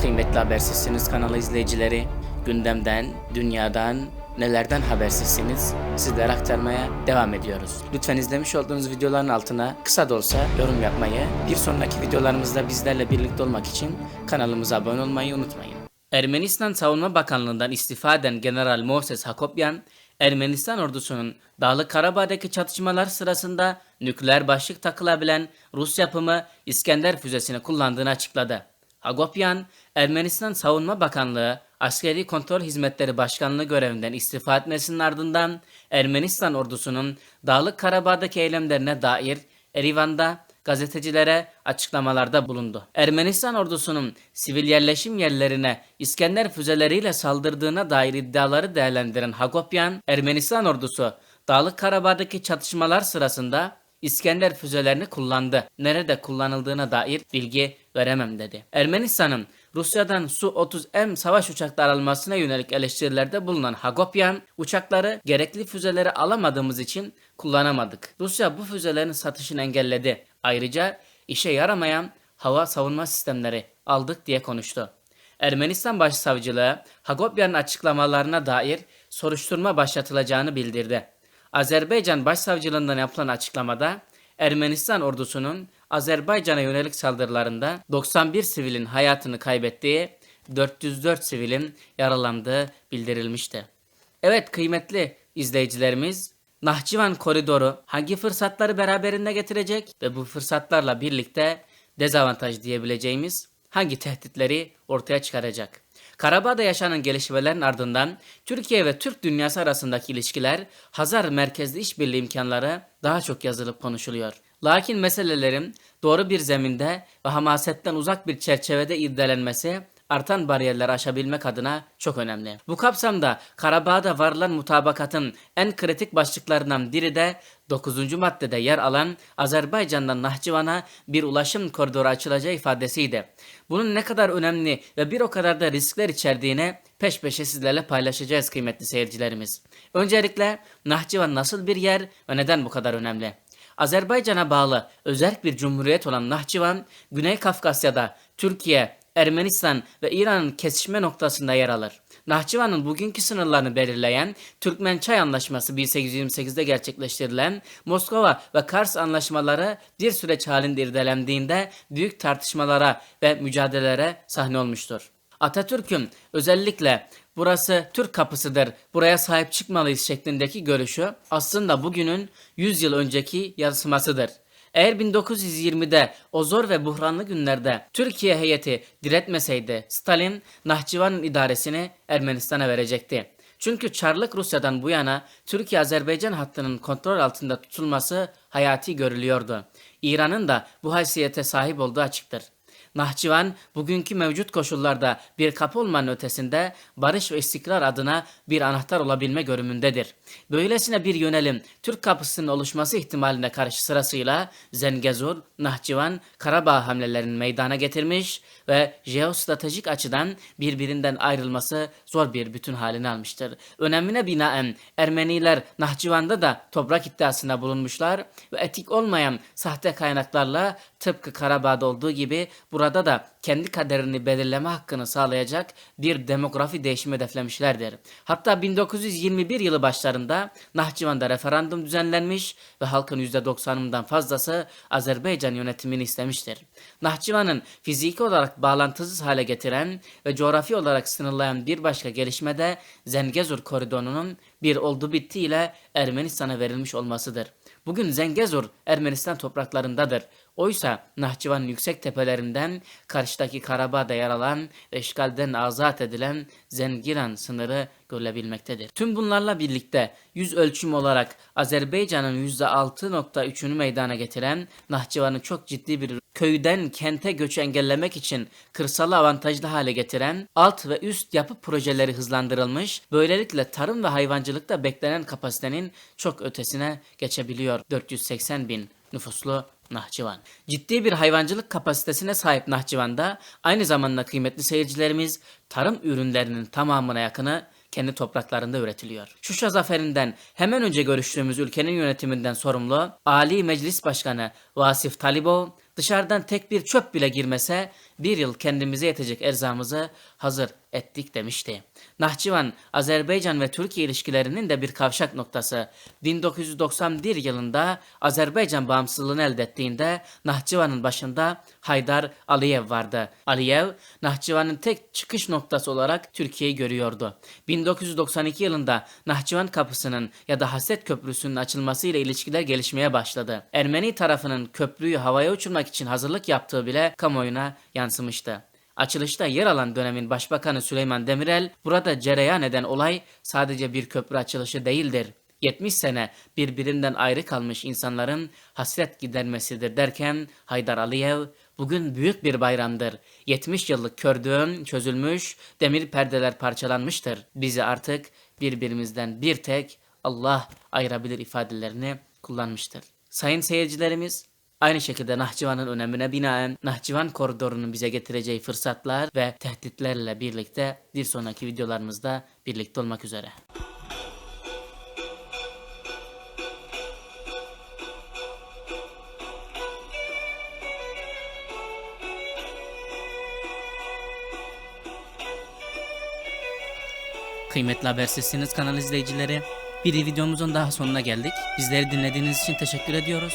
Kıymetli Habersizsiniz kanalı izleyicileri, gündemden, dünyadan, nelerden habersizsiniz sizlere aktarmaya devam ediyoruz. Lütfen izlemiş olduğunuz videoların altına kısa da olsa yorum yapmayı, bir sonraki videolarımızda bizlerle birlikte olmak için kanalımıza abone olmayı unutmayın. Ermenistan Savunma Bakanlığı'ndan istifa eden General Moses Hakopyan, Ermenistan ordusunun Dağlık Karabağ'daki çatışmalar sırasında nükleer başlık takılabilen Rus yapımı İskender füzesini kullandığını açıkladı. Hagopian, Ermenistan Savunma Bakanlığı Askeri Kontrol Hizmetleri Başkanlığı görevinden istifa etmesinin ardından Ermenistan ordusunun Dağlık Karabağ'daki eylemlerine dair Erivan'da gazetecilere açıklamalarda bulundu. Ermenistan ordusunun sivil yerleşim yerlerine İskender füzeleriyle saldırdığına dair iddiaları değerlendiren Hagopian, Ermenistan ordusu Dağlık Karabağ'daki çatışmalar sırasında İskender füzelerini kullandı. Nerede kullanıldığına dair bilgi veremem dedi. Ermenistan'ın Rusya'dan Su-30M savaş uçakları almasına yönelik eleştirilerde bulunan Hagopian, uçakları gerekli füzeleri alamadığımız için kullanamadık. Rusya bu füzelerin satışını engelledi. Ayrıca işe yaramayan hava savunma sistemleri aldık diye konuştu. Ermenistan Başsavcılığı Hagopian'ın açıklamalarına dair soruşturma başlatılacağını bildirdi. Azerbaycan Başsavcılığından yapılan açıklamada Ermenistan ordusunun Azerbaycan'a yönelik saldırılarında 91 sivilin hayatını kaybettiği, 404 sivilin yaralandığı bildirilmişti. Evet kıymetli izleyicilerimiz, Nahçıvan koridoru hangi fırsatları beraberinde getirecek ve bu fırsatlarla birlikte dezavantaj diyebileceğimiz hangi tehditleri ortaya çıkaracak? Karabağ'da yaşanan gelişmelerin ardından Türkiye ve Türk dünyası arasındaki ilişkiler Hazar merkezli işbirliği imkanları daha çok yazılıp konuşuluyor. Lakin meselelerin doğru bir zeminde ve hamasetten uzak bir çerçevede irdelenmesi artan bariyerleri aşabilmek adına çok önemli. Bu kapsamda Karabağ'da varılan mutabakatın en kritik başlıklarından biri de 9. maddede yer alan Azerbaycan'dan Nahçıvan'a bir ulaşım koridoru açılacağı ifadesiydi. Bunun ne kadar önemli ve bir o kadar da riskler içerdiğini peş peşe sizlerle paylaşacağız kıymetli seyircilerimiz. Öncelikle Nahçıvan nasıl bir yer ve neden bu kadar önemli? Azerbaycan'a bağlı özel bir cumhuriyet olan Nahçıvan, Güney Kafkasya'da Türkiye, Ermenistan ve İran'ın kesişme noktasında yer alır. Nahçıvan'ın bugünkü sınırlarını belirleyen Türkmen-Çay Anlaşması 1828'de gerçekleştirilen Moskova ve Kars anlaşmaları bir süreç halinde irdelendiğinde büyük tartışmalara ve mücadelelere sahne olmuştur. Atatürk'ün özellikle burası Türk kapısıdır, buraya sahip çıkmalıyız şeklindeki görüşü aslında bugünün 100 yıl önceki yansımasıdır. Eğer 1920'de o zor ve buhranlı günlerde Türkiye heyeti diretmeseydi Stalin Nahçıvan'ın idaresini Ermenistan'a verecekti. Çünkü Çarlık Rusya'dan bu yana Türkiye-Azerbaycan hattının kontrol altında tutulması hayati görülüyordu. İran'ın da bu haysiyete sahip olduğu açıktır. Nahçıvan bugünkü mevcut koşullarda bir kapı olmanın ötesinde barış ve istikrar adına bir anahtar olabilme görümündedir. Böylesine bir yönelim Türk kapısının oluşması ihtimaline karşı sırasıyla Zengezur, Nahçıvan, Karabağ hamlelerini meydana getirmiş ve jeostratejik açıdan birbirinden ayrılması zor bir bütün halini almıştır. Önemine binaen Ermeniler Nahçıvan'da da toprak iddiasında bulunmuşlar ve etik olmayan sahte kaynaklarla tıpkı Karabağ'da olduğu gibi burada da kendi kaderini belirleme hakkını sağlayacak bir demografi değişimi hedeflemişlerdir. Hatta 1921 yılı başlarında Nahçıvan'da referandum düzenlenmiş ve halkın %90'ından fazlası Azerbaycan yönetimini istemiştir. Nahçıvan'ın fiziki olarak bağlantısız hale getiren ve coğrafi olarak sınırlayan bir başka gelişme de Zengezur koridorunun bir oldu bitti ile Ermenistan'a verilmiş olmasıdır. Bugün Zengezur Ermenistan topraklarındadır. Oysa Nahçıvan'ın yüksek tepelerinden karşıdaki Karabağ'da yer alan ve işgalden azat edilen Zengiran sınırı görülebilmektedir. Tüm bunlarla birlikte yüz ölçüm olarak Azerbaycan'ın %6.3'ünü meydana getiren Nahçıvan'ın çok ciddi bir köyden kente göçü engellemek için kırsalı avantajlı hale getiren alt ve üst yapı projeleri hızlandırılmış, böylelikle tarım ve hayvancılıkta beklenen kapasitenin çok ötesine geçebiliyor. 480 bin nüfuslu Nahçıvan. Ciddi bir hayvancılık kapasitesine sahip Nahçıvan'da aynı zamanda kıymetli seyircilerimiz tarım ürünlerinin tamamına yakını kendi topraklarında üretiliyor. Şuşa zaferinden hemen önce görüştüğümüz ülkenin yönetiminden sorumlu Ali Meclis Başkanı Vasif Talibov dışarıdan tek bir çöp bile girmese bir yıl kendimize yetecek erzağımızı hazır ettik demişti. Nahçıvan, Azerbaycan ve Türkiye ilişkilerinin de bir kavşak noktası. 1991 yılında Azerbaycan bağımsızlığını elde ettiğinde Nahçıvan'ın başında Haydar Aliyev vardı. Aliyev, Nahçıvan'ın tek çıkış noktası olarak Türkiye'yi görüyordu. 1992 yılında Nahçıvan kapısının ya da Hasret Köprüsü'nün açılmasıyla ilişkiler gelişmeye başladı. Ermeni tarafının köprüyü havaya uçurmak için hazırlık yaptığı bile kamuoyuna yansımıştı. Açılışta yer alan dönemin Başbakanı Süleyman Demirel, burada cereyan eden olay sadece bir köprü açılışı değildir. 70 sene birbirinden ayrı kalmış insanların hasret gidermesidir derken Haydar Aliyev bugün büyük bir bayramdır. 70 yıllık kördüğün çözülmüş, demir perdeler parçalanmıştır. Bizi artık birbirimizden bir tek Allah ayırabilir ifadelerini kullanmıştır. Sayın seyircilerimiz, Aynı şekilde Nahçıvan'ın önemine binaen Nahçıvan koridorunun bize getireceği fırsatlar ve tehditlerle birlikte bir sonraki videolarımızda birlikte olmak üzere. Kıymetli Habersizsiniz kanal izleyicileri. Bir videomuzun daha sonuna geldik. Bizleri dinlediğiniz için teşekkür ediyoruz.